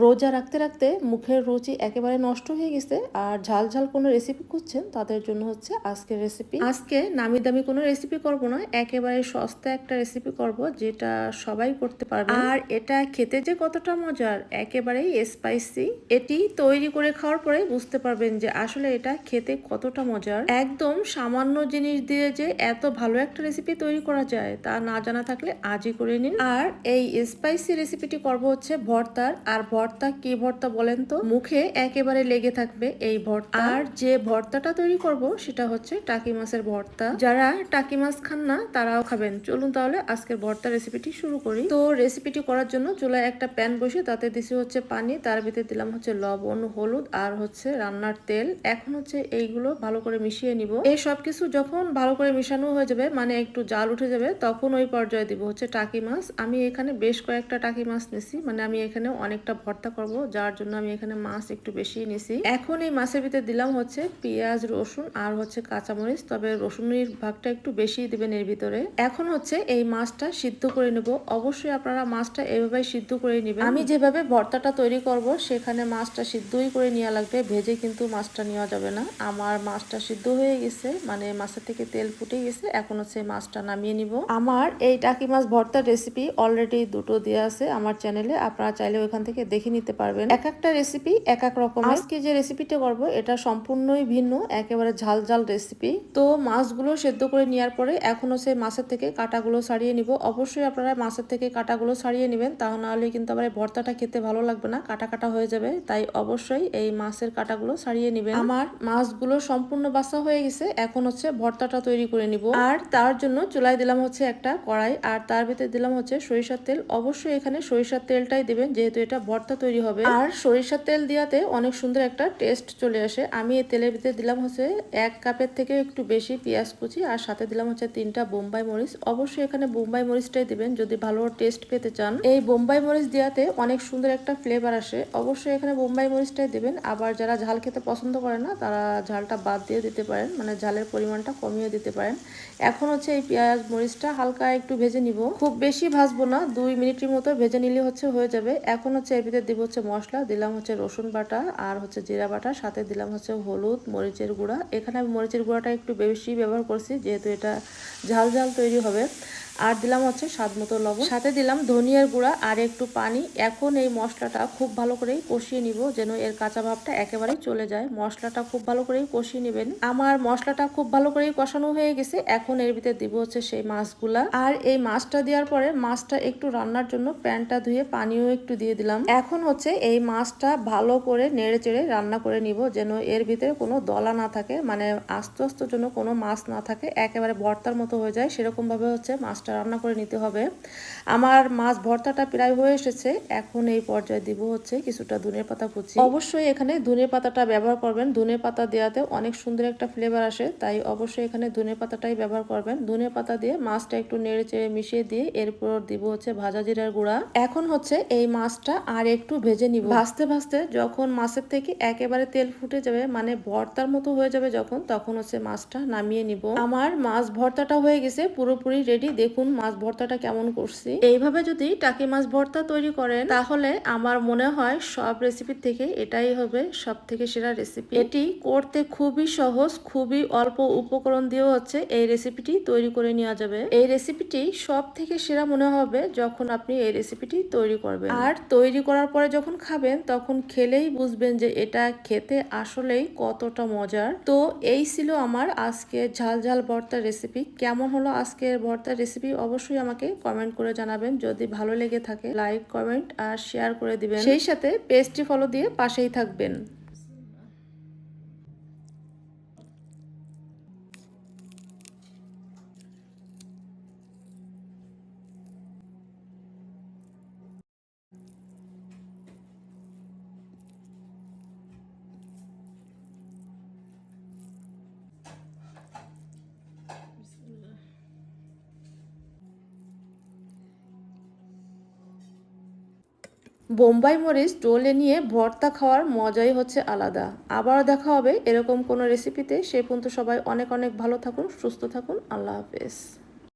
রোজা রাখতে রাখতে মুখের রুচি একেবারে নষ্ট হয়ে গেছে আর ঝাল ঝাল কোনো রেসিপি খুঁজছেন? তাদের জন্য হচ্ছে আজকের রেসিপি আজকে নামি দামি কোনো রেসিপি করব না একেবারে সস্তা একটা রেসিপি করব যেটা সবাই করতে পারবে। আর এটা খেতে যে কতটা মজার একেবারেই স্পাইসি এটি তৈরি করে খাওয়ার পরে বুঝতে পারবেন যে আসলে এটা খেতে কতটা মজার। একদম সামান্য জিনিস দিয়ে যে এত ভালো একটা রেসিপি তৈরি করা যায় তা না জানা থাকলে আজই করে নিন। আর এই স্পাইসি রেসিপিটি করব হচ্ছে ভর্তার আর ভর্তা কি ভর্তা বলেন তো? মুখে একেবারে লেগে থাকবে এই ভর্তা। আর যে ভর্তাটা তৈরি করব সেটা হচ্ছে টাকি মাছের ভর্তা। যারা টাকি মাছ খান না, তারাও খাবেন। চলুন তাহলে আজকের ভর্তা রেসিপিটি শুরু করি। তো রেসিপিটি করার জন্য চুলায় একটা প্যান বসে, তাতে দিছি হচ্ছে পানি। তার ভিতরে দিলাম হচ্ছে লবণ, হলুদ আর হচ্ছে রান্নার তেল। এখন হচ্ছে এইগুলো ভালো করে মিশিয়ে নিব। এই সব কিছু যখন ভালো করে মিশানো হয়ে যাবে মানে একটু জাল উঠে যাবে, তখন ওই পর্যায়ে দিব হচ্ছে টাকি মাছ। আমি এখানে বেশ কয়েকটা টাকি মাছ নিছি মানে আমি এখানে অনেকটা ভর্তা করব, যার জন্য আমি এখানে মাছ একটু বেশি নিছি। এখন এই মাছের ভিতরে দিলাম হচ্ছে পেঁয়াজ, রসুন আর হচ্ছে কাঁচামরিচ, তবে রসুনের ভাগটা একটু বেশি দিবেন এর ভিতরে। এখন হচ্ছে এই মাছটা সিদ্ধ করে নেব। অবশ্যই আপনারা মাছটা এভাবে সিদ্ধ করে নেবেন। আমি যেভাবে ভর্তাটা তৈরি করব, সেখানে মাছটা সিদ্ধই করে নেওয়া লাগবে। ভেজে কিন্তু মাছটা নেওয়া যাবে না। আমার মাছটা সিদ্ধ হয়ে গেছে মানে মাছের থেকে তেল ফুটে গেছে। এখন হচ্ছে মাছটা নামিয়ে নিব। আমার এই টাকি মাছ ভর্তার রেসিপি অলরেডি দুটো দেওয়া আছে আমার চ্যানেলে আপনারা চাইলে ওইখান থেকে দেখে নিতে পারবেন। এক একটা রেসিপি এক এক রকম আজকে যে রেসিপিটা করব, এটা সম্পূর্ণই ভিন্ন, একেবারে ঝাল ঝাল রেসিপি তো মাছগুলো সেদ্ধ করে নেওয়ার পরে এখন হচ্ছে মাছের থেকে কাটাগুলো ছাড়িয়ে নিব। অবশ্যই আপনারা মাছের থেকে কাটাগুলো ছাড়িয়ে নেবেন, তা নাহলে কিন্তু আবার ভর্তাটা খেতে ভালো লাগবে না, কাটা কাটা হয়ে যাবে। তাই অবশ্যই এই মাছের কাটাগুলো ছাড়িয়ে নেবেন। আমার মাছগুলো সম্পূর্ণ বাসা হয়ে গেছে, এখন হচ্ছে ভর্তাটা তৈরি করে নিব। আর তার জন্য চুলাই দিলাম হচ্ছে একটা কড়াই, আর তার ভিতরে দিলাম হচ্ছে সরিষার তেল। অবশ্যই এখানে সরিষার তেলটাই দেবেন, যেহেতু এটা ভর্তা তৈরি হবে। আর সরিষার তেল দিয়াতে অনেক সুন্দর একটা টেস্ট চলে আসে। আমি এই তেলের ভিতরে দিলাম হচ্ছে এক কাপের থেকে একটু বেশি পেঁয়াজ কুচি, আর সাথে দিলাম হচ্ছে তিনটা বোম্বাই মরিচ। অবশ্যই এখানে বোম্বাই মরিচটাই দিবেন যদি ভালো টেস্ট পেতে চান। এই বোম্বাই মরিচ দেওয়াতে অনেক সুন্দর একটা ফ্লেভার আসে। অবশ্যই এখানে বোম্বাই মরিচটাই দিবেন। আবার যারা ঝাল খেতে পছন্দ করে না, তারা ঝালটা বাদ দিয়ে দিতে পারেন। মানে ঝালের পরিমাণটা কমিয়ে দিতে পারেন। এখন হচ্ছে এই পেঁয়াজ মরিচটা হালকা একটু ভেজে নিব। খুব বেশি ভাজবো না, দুই মিনিটের মতো ভেজে নিলে হচ্ছে হয়ে যাবে। এখন হচ্ছে এর ভিতরে দিব হচ্ছে মশলা, দিলাম হচ্ছে রসুন বাটা আর হচ্ছে জিরা বাটা, সাথে দিলাম হচ্ছে হলুদ, মরিচের গুঁড়া। এখানে আমি মরিচের গুঁড়াটা একটু বেশি ব্যবহার করছি, যেহেতু এটা ঝাল ঝাল তৈরি হবে। আর দিলাম হচ্ছে স্বাদ মতো লবণ। সাথে দিলাম ধনিয়ার গুঁড়া আর একটু পানি। এখন এই মশলাটা খুব ভালো করেই কষিয়ে নিব যেন এর কাঁচা ভাবটা একেবারেই চলে যায়। মশলাটা খুব ভালো করেই কষিয়ে নেবেন। আমার মশলাটা খুব ভালো করেই কষানো হয়ে গেছে। এখন এর ভিতরে দিব হচ্ছে সেই মাছগুলা। আর এই মাছটা দেওয়ার পরে মাছটা একটু রান্নার জন্য প্যানটা ধুয়ে পানিও একটু দিয়ে দিলাম। এখন হচ্ছে এই মাছটা ভালো করে নেড়ে চেড়ে রান্না করে নিব যেন এর ভিতরে কোনো দলা না থাকে। মানে আস্তে আস্তে জন্য কোনো মাছ না থাকে। একেবারে ভর্তার মতো হয়ে যায়। সেরকম ভাবে হচ্ছে মাছটা রান্না করে নিতে হবে। আমার মাছ ভর্তাটা প্রায় হয়ে এসেছে। এখন এই পর্যায়ে দিব হচ্ছে কিছুটা ধনের পাতা কুচি। অবশ্যই এখানে ধনের পাতাটা ব্যবহার করবেন। ধনের পাতা দেওয়াতে অনেক সুন্দর একটা ফ্লেভার আসে, তাই অবশ্যই এখানে ধনের পাতাটাই ব্যবহার করবেন। ধনের পাতা দিয়ে মাছটা একটু নেড়ে চেড়ে মিশিয়ে দিয়ে এরপর দিব হচ্ছে ভাজা জিরার গুঁড়া। এখন হচ্ছে এই মাছটা আর একটু ভেজে নিব। ভাজতে ভাজতে যখন মাছের থেকে একেবারে তেল ফুটে যাবে মানে ভর্তার মতো হয়ে যাবে যখন, তখন হচ্ছে মাছটা নামিয়ে নিব। আমার মাছ ভর্তাটা হয়ে গেছে, পুরোপুরি রেডি দেখুন মাছ ভর্তাটা কেমন করছি। এইভাবে যদি টাকি মাছ ভর্তা তৈরি করেন, তাহলে আমার মনে হয় সব রেসিপির থেকে এটাই হবে সব থেকে সেরা রেসিপি এটি করতে খুবই সহজ, খুবই অল্প উপকরণ দিয়েও হচ্ছে এই রেসিপিটি তৈরি করে নেওয়া যাবে। এই রেসিপিটি সব থেকে সেরা মনে হবে যখন আপনি এই রেসিপিটি তৈরি করবেন। আর তৈরি করার পরে যখন খাবেন, তখন খেলেই বুঝবেন যে এটা খেতে আসলেই কতটা মজার। তো এই ছিল আমার আজকে ঝাল ঝাল ভর্তার রেসিপি কেমন হলো আজকের ভর্তার রেসিপি অবশ্যই আমাকে কমেন্ট করে জানাবেন। যদি ভালো লেগে থাকে লাইক কমেন্ট আর শেয়ার করে দিবেন। সেই সাথে পেজটি ফলো দিয়ে পাশেই থাকবেন। বোম্বাই মরিচ ডোলে নিয়ে ভর্তা খাওয়ার মজাই হচ্ছে আলাদা। আবারও দেখা হবে এরকম কোনো রেসিপিতে সে পর্যন্ত সবাই অনেক অনেক ভালো থাকুন, সুস্থ থাকুন। আল্লাহ হাফেজ।